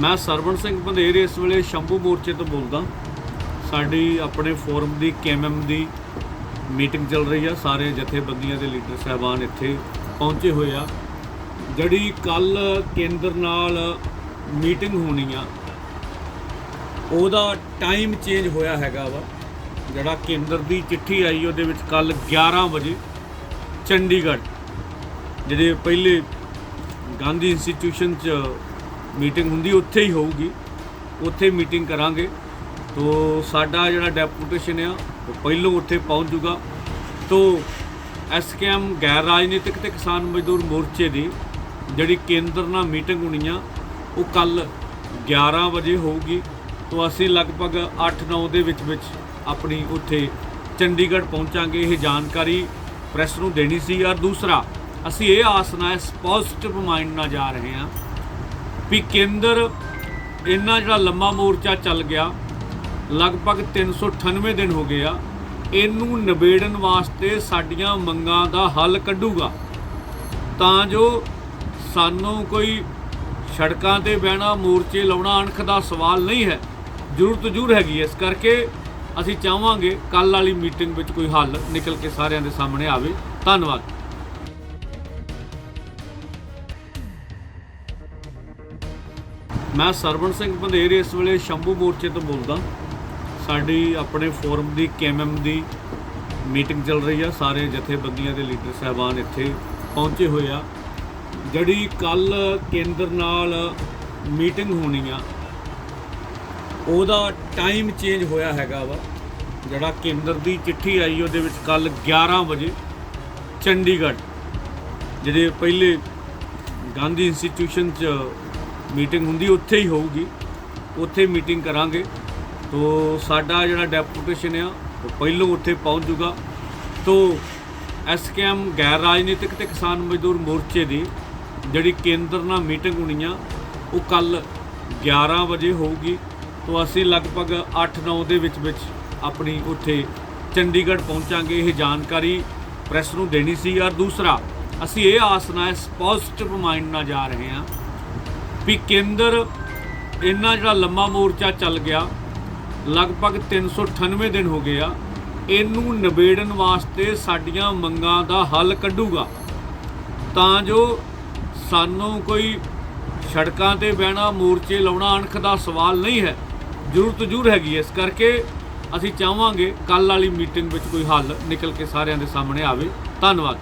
ਮੈਂ ਸਰਵਣ ਸਿੰਘ ਬੰਦੇਰ ਇਸ ਵੇਲੇ ਸ਼ੰਭੂ ਮੋਰਚੇ ਤੋਂ ਬੋਲਦਾ। ਸਾਡੀ ਆਪਣੇ ਫੋਰਮ ਦੀ, ਕੇਐਮਐਮ ਦੀ ਮੀਟਿੰਗ ਚੱਲ ਰਹੀ ਆ। ਸਾਰੇ ਜਥੇਬੰਦੀਆਂ ਦੇ ਲੀਡਰ ਸਾਹਿਬਾਨ ਇੱਥੇ ਪਹੁੰਚੇ ਹੋਏ ਆ। ਜਿਹੜੀ ਕੱਲ ਕੇਂਦਰ ਨਾਲ ਮੀਟਿੰਗ ਹੋਣੀ ਆ, ਉਹਦਾ ਟਾਈਮ ਚੇਂਜ ਹੋਇਆ ਹੈਗਾ ਵਾ। ਜਿਹੜਾ ਕੇਂਦਰ ਦੀ ਚਿੱਠੀ ਆਈ, ਉਹਦੇ ਵਿੱਚ ਕੱਲ 11 ਵਜੇ ਚੰਡੀਗੜ੍ਹ ਜਿਹੜੇ ਪਹਿਲੇ ਗਾਂਧੀ ਇੰਸਟੀਚਿਊਸ਼ਨ 'ਚ ਮੀਟਿੰਗ ਹੁੰਦੀ, ਉੱਥੇ ਹੀ ਹੋਊਗੀ। ਉੱਥੇ ਮੀਟਿੰਗ ਕਰਾਂਗੇ। ਤੋ ਸਾਡਾ ਜਿਹੜਾ ਡੈਪੂਟੇਸ਼ਨ ਆ, ਉਹ ਪਹਿਲੋਂ ਉੱਥੇ ਪਹੁੰਚ ਜੂਗਾ। ਤੋ ਐਸਕੇਐਮ ਗੈਰ ਰਾਜਨੀਤਿਕ ਤੇ ਕਿਸਾਨ ਮਜ਼ਦੂਰ ਮੋਰਚੇ ਦੀ ਜਿਹੜੀ ਕੇਂਦਰ ਨਾਲ ਮੀਟਿੰਗ ਹੋਣੀ ਆ, ਉਹ ਕੱਲ 11 ਵਜੇ ਹੋਊਗੀ। ਤੋ ਅਸੀਂ ਲਗਭਗ 8-9 ਦੇ ਵਿੱਚ ਵਿੱਚ ਆਪਣੀ ਉੱਥੇ ਚੰਡੀਗੜ੍ਹ ਪਹੁੰਚਾਂਗੇ। ਇਹ ਜਾਣਕਾਰੀ ਪ੍ਰੈਸ ਨੂੰ ਦੇਣੀ ਸੀ। ਔਰ ਦੂਸਰਾ, ਅਸੀਂ ਇਹ ਆਸ ਨਾਲ ਇਸ ਪੋਜ਼ਿਟਿਵ ਮਾਈਂਡ ਨਾਲ ਜਾ ਰਹੇ ਹਾਂ ਵੀ ਕੇਂਦਰ ਇੰਨਾ ਜਿਹੜਾ ਲੰਮਾ ਮੋਰਚਾ ਚੱਲ ਗਿਆ, ਲਗਭਗ 398 ਦਿਨ ਹੋ ਗਏ ਆ, ਇਹਨੂੰ ਨਿਬੇੜਨ ਵਾਸਤੇ ਸਾਡੀਆਂ ਮੰਗਾਂ ਦਾ ਹੱਲ ਕੱਢੂਗਾ। ਤਾਂ ਜੋ ਸਾਨੂੰ ਕੋਈ ਸੜਕਾਂ ਤੇ ਬਹਿਣਾ, ਮੋਰਚੇ ਲਾਉਣਾ ਅਣਖ ਦਾ ਸਵਾਲ ਨਹੀਂ ਹੈ, ਜ਼ਰੂਰਤ ਜ਼ਰੂਰ ਹੈਗੀ ਇਸ ਕਰਕੇ ਅਸੀਂ ਚਾਹਾਂਗੇ ਕੱਲ ਵਾਲੀ ਮੀਟਿੰਗ ਵਿੱਚ ਕੋਈ ਹੱਲ ਨਿਕਲ ਕੇ ਸਾਰਿਆਂ ਦੇ ਸਾਹਮਣੇ ਆਵੇ। ਧੰਨਵਾਦ। ਮੈਂ ਸਰਵਣ ਸਿੰਘ ਬੰਦੇਰ ਇਸ ਵੇਲੇ ਸ਼ੰਭੂ ਮੋਰਚੇ ਤੋਂ ਬੋਲਦਾ। ਸਾਡੀ ਆਪਣੇ ਫੋਰਮ ਦੀ, ਕੇਐਮਐਮ ਦੀ ਮੀਟਿੰਗ ਚੱਲ ਰਹੀ ਆ। ਸਾਰੇ ਜਥੇਬੰਦੀਆਂ ਦੇ ਲੀਡਰ ਸਾਹਿਬਾਨ ਇੱਥੇ ਪਹੁੰਚੇ ਹੋਏ ਆ। ਜਿਹੜੀ ਕੱਲ ਕੇਂਦਰ ਨਾਲ ਮੀਟਿੰਗ ਹੋਣੀ ਆ, ਉਹਦਾ ਟਾਈਮ ਚੇਂਜ ਹੋਇਆ ਹੈਗਾ ਵਾ। ਜਿਹੜਾ ਕੇਂਦਰ ਦੀ ਚਿੱਠੀ ਆਈ, ਉਹਦੇ ਵਿੱਚ ਕੱਲ 11 ਵਜੇ ਚੰਡੀਗੜ੍ਹ, ਜਿਹੜੇ ਪਹਿਲੇ ਗਾਂਧੀ ਇੰਸਟੀਟਿਊਸ਼ਨ 'ਚ ਮੀਟਿੰਗ ਹੁੰਦੀ, ਉੱਥੇ ਹੀ ਹੋਊਗੀ। ਉੱਥੇ ਮੀਟਿੰਗ ਕਰਾਂਗੇ। ਤੋ ਸਾਡਾ ਜਿਹੜਾ ਡੈਪੂਟੇਸ਼ਨ ਆ, ਉਹ ਪਹਿਲੋਂ ਉੱਥੇ ਪਹੁੰਚ ਜੂਗਾ। ਤੋ ਐਸਕੇਐਮ ਗੈਰ ਰਾਜਨੀਤਿਕ ਤੇ ਕਿਸਾਨ ਮਜ਼ਦੂਰ ਮੋਰਚੇ ਦੀ ਜਿਹੜੀ ਕੇਂਦਰ ਨਾਲ ਮੀਟਿੰਗ ਹੋਣੀ ਆ, ਉਹ ਕੱਲ 11 ਵਜੇ ਹੋਊਗੀ। ਤੋ ਅਸੀਂ ਲਗਭਗ 8-9 ਦੇ ਵਿੱਚ ਵਿੱਚ ਆਪਣੀ ਉੱਥੇ ਚੰਡੀਗੜ੍ਹ ਪਹੁੰਚਾਂਗੇ। ਇਹ ਜਾਣਕਾਰੀ ਪ੍ਰੈਸ ਨੂੰ ਦੇਣੀ ਸੀ। ਔਰ ਦੂਸਰਾ, ਅਸੀਂ ਇਹ ਆਸ ਨਾਲ ਇਸ ਮਾਈਂਡ ਨਾਲ ਜਾ ਰਹੇ ਹਾਂ ਵੀ ਕੇਂਦਰ ਇੰਨਾ ਜਿਹੜਾ ਲੰਮਾ ਮੋਰਚਾ ਚੱਲ ਗਿਆ, ਲਗਭਗ 398 ਦਿਨ ਹੋ ਗਏ ਆ, ਇਹਨੂੰ ਨਿਬੇੜਨ ਵਾਸਤੇ ਸਾਡੀਆਂ ਮੰਗਾਂ ਦਾ ਹੱਲ ਕੱਢੂਗਾ। ਤਾਂ ਜੋ ਸਾਨੂੰ ਕੋਈ ਸੜਕਾਂ ਤੇ ਬਹਿਣਾ, ਮੋਰਚੇ ਲਾਉਣਾ ਅਣਖ ਦਾ ਸਵਾਲ ਨਹੀਂ ਹੈ, ਜ਼ਰੂਰਤ ਜ਼ਰੂਰ ਹੈਗੀ ਇਸ ਕਰਕੇ ਅਸੀਂ ਚਾਹਾਂਗੇ ਕੱਲ ਵਾਲੀ ਮੀਟਿੰਗ ਵਿੱਚ ਕੋਈ ਹੱਲ ਨਿਕਲ ਕੇ ਸਾਰਿਆਂ ਦੇ ਸਾਹਮਣੇ ਆਵੇ। ਧੰਨਵਾਦ।